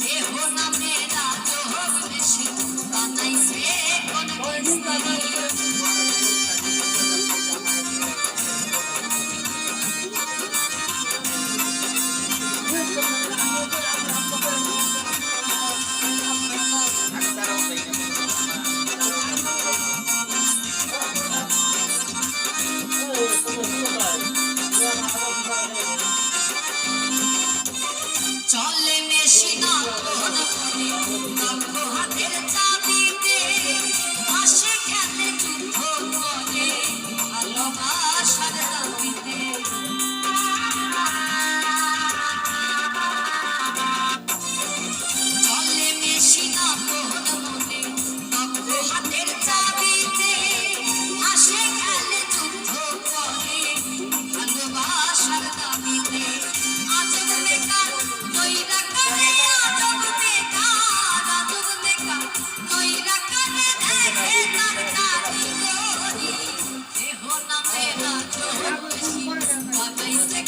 দেহ নামে রাজ্য হোক দেশে বানাইছে কোন বৈষ্ণব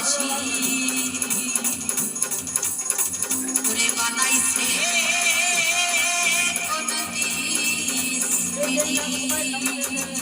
ভালোবেসে করে বানাইছে কোন দিন